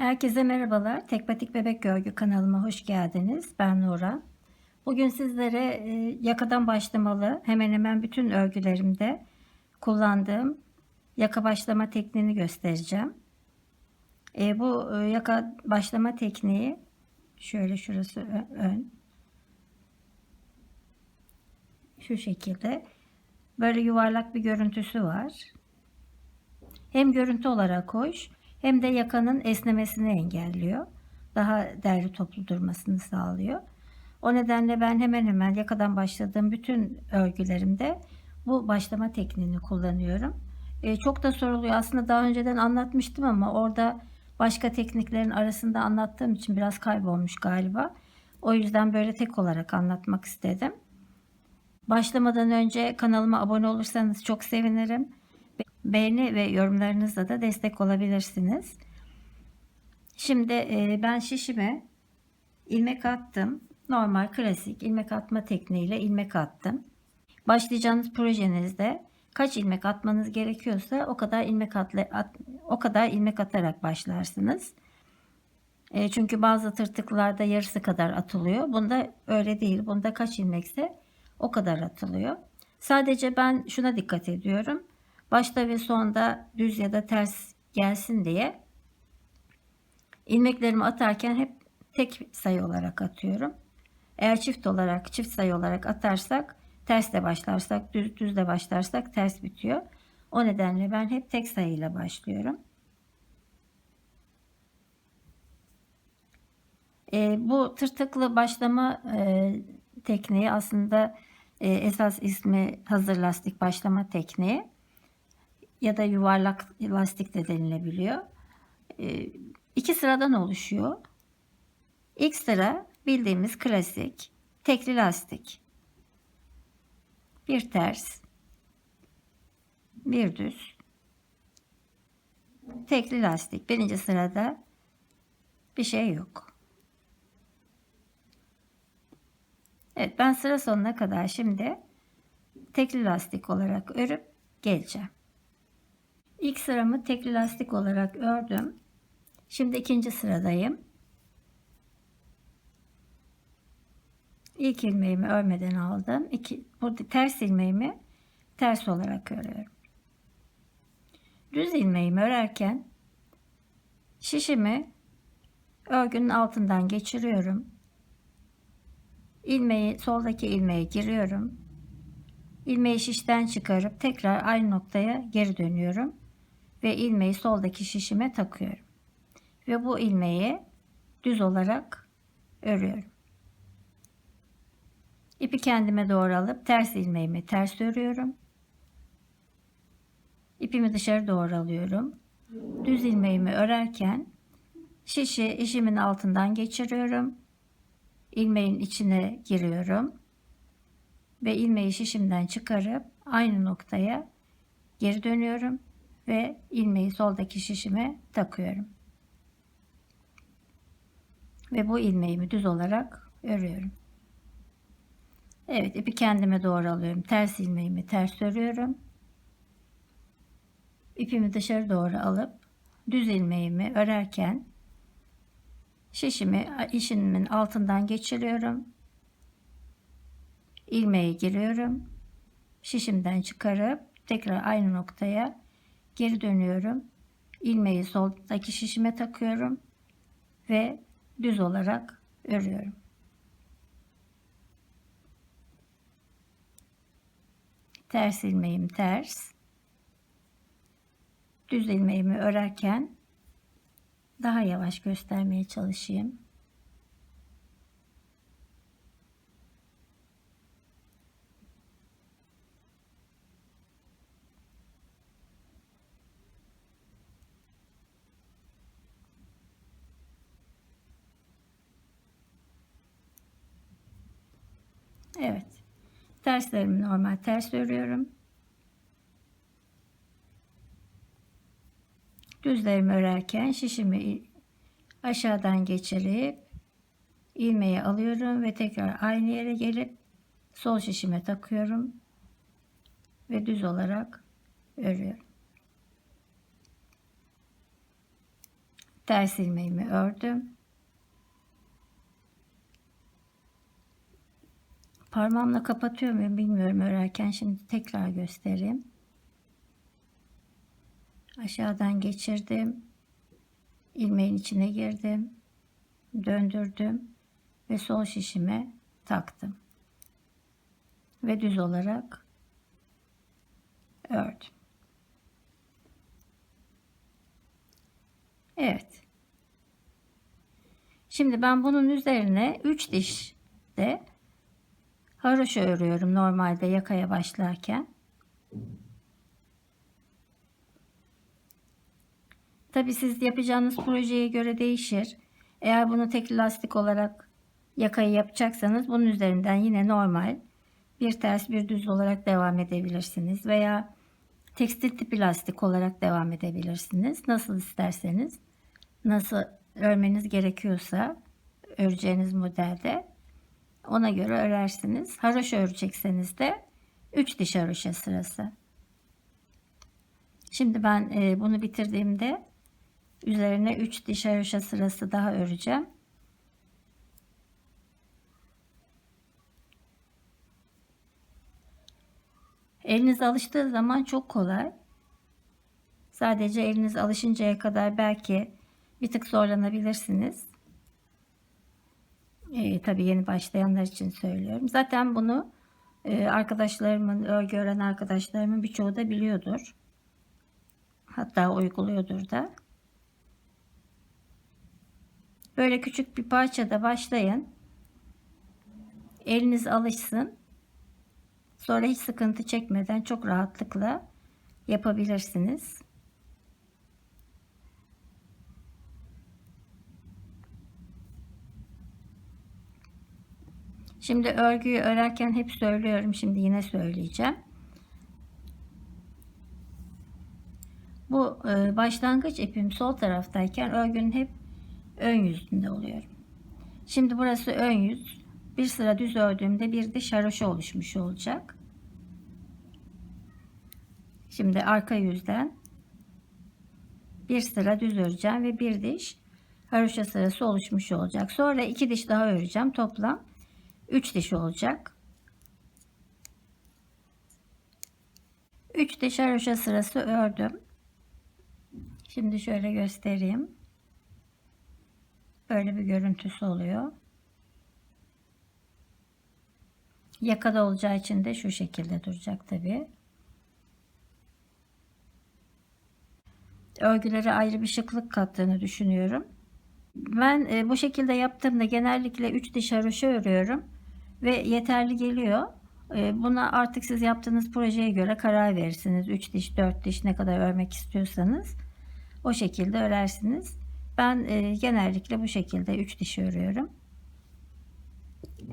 Herkese merhabalar. Tekpatik Bebek Görgü kanalıma hoş geldiniz. Ben Nura. Bugün sizlere e, yakadan başlamalı hemen hemen bütün örgülerimde kullandığım yaka başlama tekniğini göstereceğim. E, bu e, yaka başlama tekniği şöyle şurası ön. Şu şekilde böyle yuvarlak bir görüntüsü var. Hem görüntü olarak hoş hem de yakanın esnemesini engelliyor. Daha derli toplu durmasını sağlıyor. O nedenle ben hemen hemen yakadan başladığım bütün örgülerimde bu başlama tekniğini kullanıyorum. Ee, çok da soruluyor. Aslında daha önceden anlatmıştım ama orada başka tekniklerin arasında anlattığım için biraz kaybolmuş galiba. O yüzden böyle tek olarak anlatmak istedim. Başlamadan önce kanalıma abone olursanız çok sevinirim. Beğeni ve yorumlarınızla da destek olabilirsiniz. Şimdi e, ben şişime ilmek attım. Normal klasik ilmek atma tekniğiyle ilmek attım. Başlayacağınız projenizde kaç ilmek atmanız gerekiyorsa o kadar ilmek atla, at, o kadar ilmek atarak başlarsınız. E, çünkü bazı tırtıklarda yarısı kadar atılıyor. Bunda öyle değil. Bunda kaç ilmekse o kadar atılıyor. Sadece ben şuna dikkat ediyorum. Başta ve sonda düz ya da ters gelsin diye ilmeklerimi atarken hep tek sayı olarak atıyorum. Eğer çift olarak çift sayı olarak atarsak ters de başlarsak düz düz de başlarsak ters bitiyor. O nedenle ben hep tek sayıyla başlıyorum. E, bu tırtıklı başlama e, tekniği aslında e, esas ismi hazır lastik başlama tekniği ya da yuvarlak lastik de denilebiliyor. E, iki sıradan oluşuyor. İlk sıra bildiğimiz klasik tekli lastik. Bir ters, bir düz, tekli lastik. Birinci sırada bir şey yok. Evet ben sıra sonuna kadar şimdi tekli lastik olarak örüp geleceğim. İlk sıramı tekli lastik olarak ördüm. Şimdi ikinci sıradayım. İlk ilmeğimi örmeden aldım. İki, burada ters ilmeğimi ters olarak örüyorum. Düz ilmeğimi örerken şişimi örgünün altından geçiriyorum. İlmeği soldaki ilmeğe giriyorum. İlmeği şişten çıkarıp tekrar aynı noktaya geri dönüyorum ve ilmeği soldaki şişime takıyorum. Ve bu ilmeği düz olarak örüyorum. İpi kendime doğru alıp ters ilmeğimi ters örüyorum. İpimi dışarı doğru alıyorum. Düz ilmeğimi örerken şişi işimin altından geçiriyorum. İlmeğin içine giriyorum. Ve ilmeği şişimden çıkarıp aynı noktaya geri dönüyorum ve ilmeği soldaki şişime takıyorum. Ve bu ilmeğimi düz olarak örüyorum. Evet ipi kendime doğru alıyorum. Ters ilmeğimi ters örüyorum. İpimi dışarı doğru alıp düz ilmeğimi örerken şişimi işimin altından geçiriyorum. ilmeğe giriyorum. Şişimden çıkarıp tekrar aynı noktaya geri dönüyorum. ilmeği soldaki şişime takıyorum ve düz olarak örüyorum. Ters ilmeğim ters. Düz ilmeğimi örerken daha yavaş göstermeye çalışayım. Evet. Terslerimi normal ters örüyorum. Düzlerimi örerken şişimi aşağıdan geçirip ilmeği alıyorum ve tekrar aynı yere gelip sol şişime takıyorum ve düz olarak örüyorum. Ters ilmeğimi ördüm. Parmağımla kapatıyor muyum bilmiyorum örerken. Şimdi tekrar göstereyim. Aşağıdan geçirdim. ilmeğin içine girdim. Döndürdüm ve sol şişime taktım. Ve düz olarak ördüm. Evet. Şimdi ben bunun üzerine 3 diş de haroşa örüyorum normalde yakaya başlarken. Tabi siz yapacağınız projeye göre değişir. Eğer bunu tek lastik olarak yakayı yapacaksanız bunun üzerinden yine normal bir ters bir düz olarak devam edebilirsiniz. Veya tekstil tipi lastik olarak devam edebilirsiniz. Nasıl isterseniz. Nasıl örmeniz gerekiyorsa öreceğiniz modelde ona göre örersiniz. Haroşa örecekseniz de 3 diş haroşa sırası. Şimdi ben e, bunu bitirdiğimde üzerine 3 diş haroşa sırası daha öreceğim. Eliniz alıştığı zaman çok kolay. Sadece eliniz alışıncaya kadar belki bir tık zorlanabilirsiniz. Ee, tabii yeni başlayanlar için söylüyorum. Zaten bunu e, arkadaşlarımın, örgü öğren arkadaşlarımın birçoğu da biliyordur. Hatta uyguluyordur da. Böyle küçük bir parçada başlayın. Eliniz alışsın. Sonra hiç sıkıntı çekmeden çok rahatlıkla yapabilirsiniz. Şimdi örgüyü örerken hep söylüyorum. Şimdi yine söyleyeceğim. Bu e, başlangıç ipim sol taraftayken örgünün hep ön yüzünde oluyorum. Şimdi burası ön yüz. Bir sıra düz ördüğümde bir diş haroşa oluşmuş olacak. Şimdi arka yüzden bir sıra düz öreceğim ve bir diş haroşa sırası oluşmuş olacak. Sonra iki diş daha öreceğim. Toplam 3 diş olacak. 3 diş haroşa sırası ördüm. Şimdi şöyle göstereyim. Böyle bir görüntüsü oluyor. Yakada olacağı için de şu şekilde duracak tabi. Örgülere ayrı bir şıklık kattığını düşünüyorum. Ben e, bu şekilde yaptığımda genellikle 3 diş haroşa örüyorum ve yeterli geliyor. E, buna artık siz yaptığınız projeye göre karar verirsiniz. 3 diş, 4 diş ne kadar örmek istiyorsanız o şekilde örersiniz. Ben e, genellikle bu şekilde 3 diş örüyorum.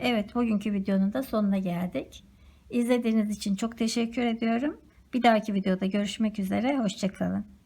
Evet bugünkü videonun da sonuna geldik. İzlediğiniz için çok teşekkür ediyorum. Bir dahaki videoda görüşmek üzere. Hoşçakalın.